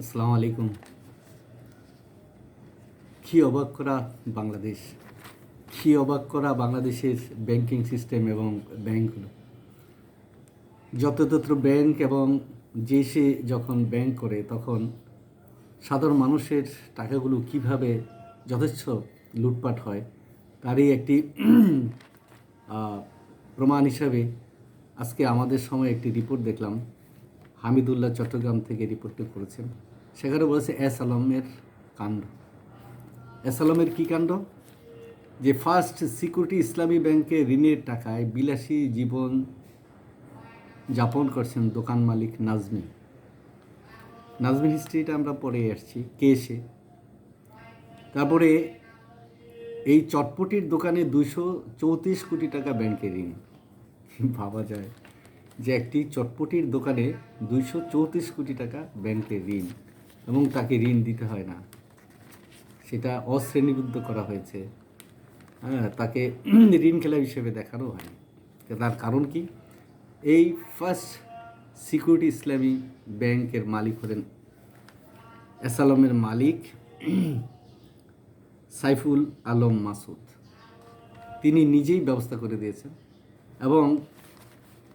আসসালামু আলাইকুম। কি অবাক করা বাংলাদেশ। কি অবাক করা বাংলাদেশের ব্যাংকিং সিস্টেম এবং ব্যাংকগুলো। যত্রতত্র ব্যাংক এবং যে সে যখন ব্যাংক করে, তখন সাধারণ মানুষের টাকাগুলো কীভাবে যথেষ্ট লুটপাট হয়, তারই একটি প্রমাণ হিসাবে আজকে আমাদের সময় একটি রিপোর্ট দেখলাম। হামিদুল্লাহ চট্টগ্রাম থেকে রিপোর্টটি করেছেন। সেখানে বলেছে, এস আলমের কাণ্ড। এস আলমের কী কাণ্ড? যে ফার্স্ট সিকিউরিটি ইসলামী ব্যাংকে ঋণের টাকায় বিলাসী জীবন যাপন করছেন দোকান মালিক নাজমি। নাজমিন হিস্ট্রিটা আমরা পরে আসছি, কে সে? তারপরে, এই চটপটির দোকানে দুশো চৌত্রিশ কোটি টাকা ব্যাংকে ঋণ। ভাবা যায়। যে একটি চটপটির দোকানে দুইশো চৌত্রিশ কোটি টাকা ব্যাংকে ঋণ এবং তাকে ঋণ দিতে হয় না। সেটা অশ্রেণীবদ্ধ করা হয়েছে। হ্যাঁ তাকে ঋণ খেলা হিসেবে দেখানো হয় তার কারণ কি? এই ফার্স্ট সিকিউরিটি ইসলামী ব্যাংকের মালিক হলেন এসালমের মালিক সাইফুল আলম মাসুদ। তিনি নিজেই ব্যবস্থা করে দিয়েছেন এবং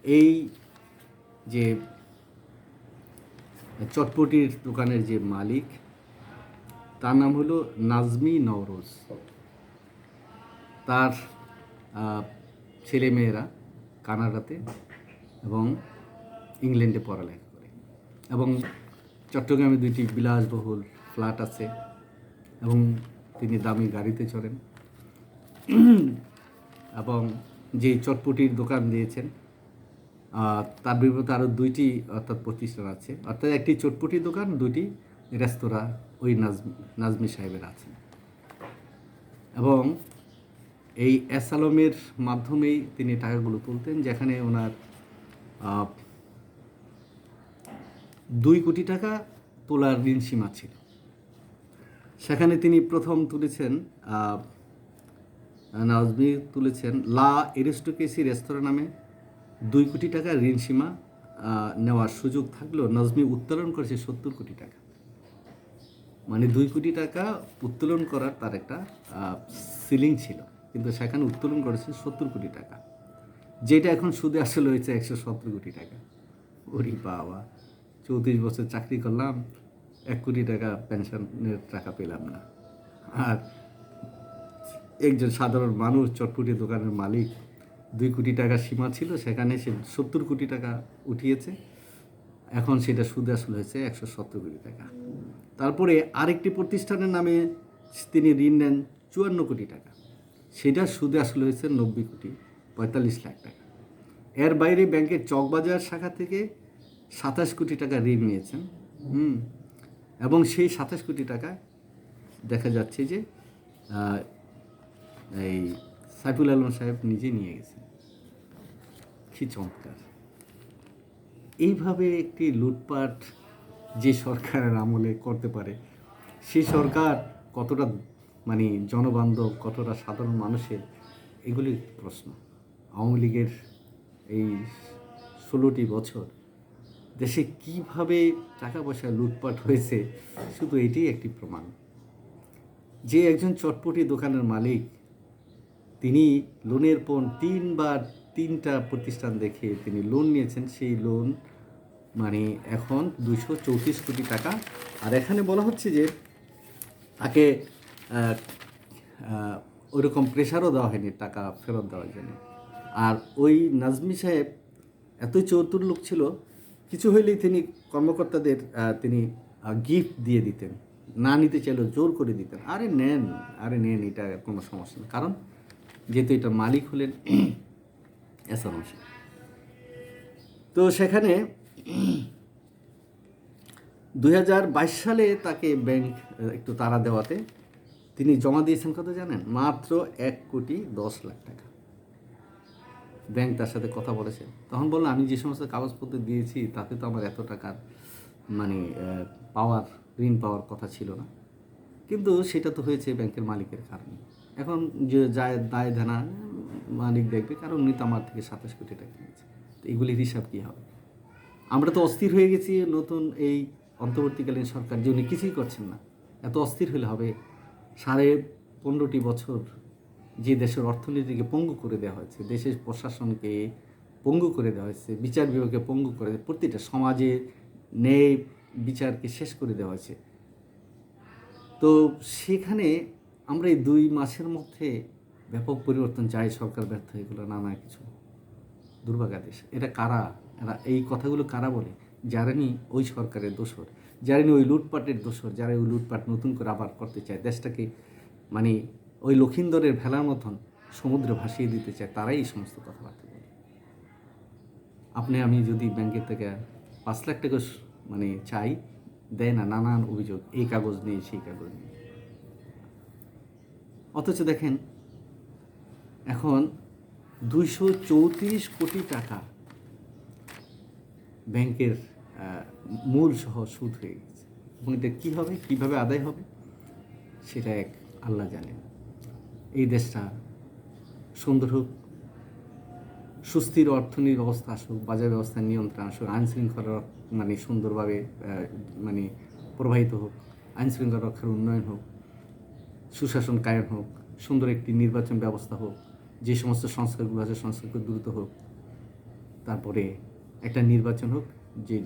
এই যে চটপটির দোকানের যে মালিক, তার নাম হলো নাজমি নওরোজ। তার ছেলেমেয়েরা কানাডাতে এবং ইংল্যান্ডে পড়ালেখা করে। এবং চট্টগ্রামে দুইটি বিলাসবহুল ফ্ল্যাট আছে এবং তিনি দামি গাড়িতে চড়েন। এবং যে চটপটির দোকান দিয়েছেন তার বিপরীতে আরও দুইটি, অর্থাৎ প্রতিষ্ঠান আছে। অর্থাৎ একটি চটপটি দোকান, দুইটি রেস্তোরাঁ ওই নাজমি নাজমি সাহেবের আছে। এবং এই এস আলমের মাধ্যমেই তিনি টাকাগুলো তুলতেন, যেখানে ওনার দুই কোটি টাকা তোলার ঋণ সীমা ছিল। সেখানে তিনি প্রথম তুলেছেন নাজমি তুলেছেন লা এরিস্টোকেসি রেস্তোরাঁ নামে দুই কোটি টাকা ঋণ সীমা নেওয়ার সুযোগ থাকলেও নজমি উত্তোলন করেছে সত্তর কোটি টাকা। মানে দুই কোটি টাকা উত্তোলন করার তার একটা সিলিং ছিল। কিন্তু সেখানে উত্তোলন করেছে সত্তর কোটি টাকা। যেটা এখন সুদে আসলে হয়েছে একশো সত্তর কোটি টাকা। ওরি বাবা, চৌত্রিশ বছর চাকরি করলাম, এক কোটি টাকা পেনশনের টাকা পেলাম না। আর একজন সাধারণ মানুষ চটপটি দোকানের মালিক দুই কোটি টাকা সীমা ছিল, সেখানে সে সত্তর কোটি টাকা উঠিয়েছে। এখন সেটা সুদে আসল হয়েছে একশো সত্তর কোটি টাকা। তারপরে আরেকটি প্রতিষ্ঠানের নামে তিনি ঋণ নেন চুয়ান্ন কোটি টাকা। সেটা সুদে আসলে হয়েছে নব্বই কোটি পঁয়তাল্লিশ লাখ টাকা। এর বাইরে ব্যাংকের চকবাজার শাখা থেকে সাতাশ কোটি টাকা ঋণ নিয়েছেন। হুম। এবং সেই সাতাশ কোটি টাকা দেখা যাচ্ছে যে এই সাইফুল আলম সাহেব নিজে নিয়ে গেছেন। কি চমৎকার। এইভাবে একটি লুটপাট যে সরকারের আমলে করতে পারে সেই সরকার কতটা মানে জনবান্ধব, কতটা সাধারণ মানুষের এগুলি প্রশ্ন। আওয়ামী লীগের এই ষোলোটি বছর দেশে কীভাবে টাকা পয়সা লুটপাট হয়েছে, শুধু এটাই একটি প্রমাণ। যে একজন চটপটি দোকানের মালিক তিনি লোনের পর তিনবার, তিনটা প্রতিষ্ঠান দেখে তিনি লোন নিয়েছেন। সেই লোন মানে এখন দুশো চৌত্রিশ কোটি টাকা। আর এখানে বলা হচ্ছে যে তাকে ওইরকম প্রেশারও দেওয়া হয়নি, টাকা ফেরত দেওয়ার জন্য। আর ওই নাজমি সাহেব এতই চতুর লোক ছিল, কিছু হইলেই তিনি কর্মকর্তাদের তিনি গিফট দিয়ে দিতেন। না নিতে চাইলেও জোর করে দিতেন। আরে নেন আরে নেন, এটা কোনো সমস্যা না কারণ যেহেতু এটা মালিক হলেন এসাম তো সেখানে দু হাজার বাইশ সালে তাকে ব্যাংক, একটু তাড়া দেওয়াতে তিনি জমা দিয়েছেন কত জানেন? মাত্র এক কোটি দশ লাখ টাকা। ব্যাংক তার সাথে কথা বলেছে। তখন বলল, আমি যে সমস্ত কাগজপত্র দিয়েছি, তাতে তো আমার এত টাকার মানে পাওয়ার, ঋণ পাওয়ার কথা ছিল না। কিন্তু সেটা তো হয়েছে ব্যাংকের মালিকের কারণে। এখন যে যায়, দায় ধানা মালিক দেখবে কারণ উনি তো আমার থেকে সাতাশ কোটি টাকা নিয়েছে। তো এগুলির হিসাব কী হবে? আমরা তো অস্থির হয়ে গেছি নতুন এই অন্তর্বর্তীকালীন সরকার যে উনি কিছুই করছেন না। এত অস্থির হলে হবে সাড়ে পনেরোটি বছর যে দেশের অর্থনীতিকে পঙ্গু করে দেওয়া হয়েছে, দেশের প্রশাসনকে পঙ্গু করে দেওয়া হয়েছে, বিচার বিভাগকে পঙ্গু করে প্রতিটা সমাজে ন্যায় বিচারকে শেষ করে দেওয়া হয়েছে। তো সেখানে আমরা এই দুই মাসের মধ্যে ব্যাপক পরিবর্তন চাই, সরকার ব্যর্থ এগুলো নানা কিছু দুর্ভাগাদেশ এটা কারা? এরা এই কথাগুলো কারা বলে? যারানি ওই সরকারের দোষর, যারানি ওই লুটপাটের দোষর যারা ওই লুটপাট নতুন করে আবার করতে চায়, দেশটাকে মানে ওই লক্ষিন্দরের ভেলার মতন সমুদ্রে ভাসিয়ে দিতে চায়, তারাই এই সমস্ত কথাবার্তা বলে। আপনি, আমি যদি ব্যাংকের থেকে পাঁচ লাখ টাকা মানে চাই, দেয় না, নানান অভিযোগ, এই কাগজ নেই সেই কাগজ নেই অথচ দেখেন, এখন দুইশো চৌত্রিশ কোটি টাকা ব্যাংকের মূল সহ সুদ হয়ে গেছে। এবং এটা কী হবে, কীভাবে আদায় হবে, সেটা এক আল্লাহ জানেন। এই দেশটা সুন্দর হোক, সুস্থির অর্থনীতির অবস্থা আসুক, বাজার ব্যবস্থার নিয়ন্ত্রণ আসুক আইন শৃঙ্খলা মানে সুন্দরভাবে মানে প্রবাহিত হোক আইন শৃঙ্খলা রক্ষার উন্নয়ন হোক সুশাসন কায়েম হোক, সুন্দর একটি নির্বাচন ব্যবস্থা হোক, যে সমস্ত সংস্কারগুলো আছে সংস্কারগুলো দ্রুত হোক, তারপরে একটা নির্বাচন হোক, যে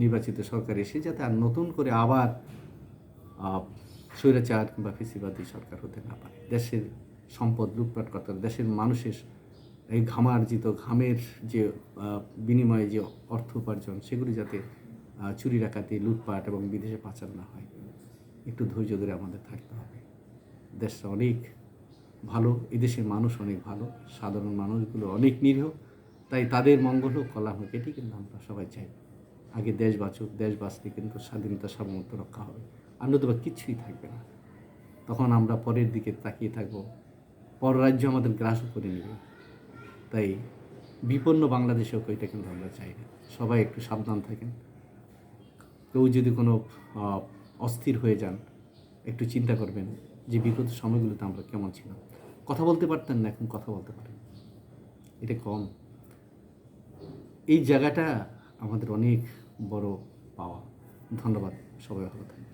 নির্বাচিত সরকার এসে যাতে আর নতুন করে আবার স্বৈরাচার কিংবা ফেসিবাদী সরকার হতে না পারে। দেশের সম্পদ লুটপাট করতে দেশের মানুষের এই ঘামার্জিত, ঘামের যে বিনিময়ে যে অর্থ উপার্জন, সেগুলি যাতে চুরি ডাকাতি, লুটপাট এবং বিদেশে পাচার না হয়, একটু ধৈর্য ধরে আমাদের থাকতে হবে। দেশটা অনেক ভালো, এদেশের মানুষ অনেক ভালো, সাধারণ মানুষগুলো অনেক নিরীহ, তাই তাদের মঙ্গল হোক, কল্যাণ হোক, এটি কিন্তু আমরা সবাই চাই। আগে দেশ বাঁচুক, দেশ বাঁচলে কিন্তু স্বাধীনতা সার্বভৌমত্ব রক্ষা হবে। আর নতুবা কিচ্ছুই থাকবে না। তখন আমরা পরের দিকে তাকিয়ে থাকব। পর রাজ্য আমাদের গ্রাস করে নেবে। তাই বিপন্ন বাংলাদেশেও এটা কিন্তু আমরা চাই না। সবাই একটু সাবধান থাকেন। কেউ যদি কোনো অস্থির হয়ে যান একটু চিন্তা করবেন যে বিগত সময়গুলোতে আমরা কেমন ছিলাম। কথা বলতে পারতেন না, এখন কথা বলতে পারেন। এটা কম। এই জায়গাটা আমাদের অনেক বড় পাওয়া। ধন্যবাদ সবাই, ভালো থাকবেন।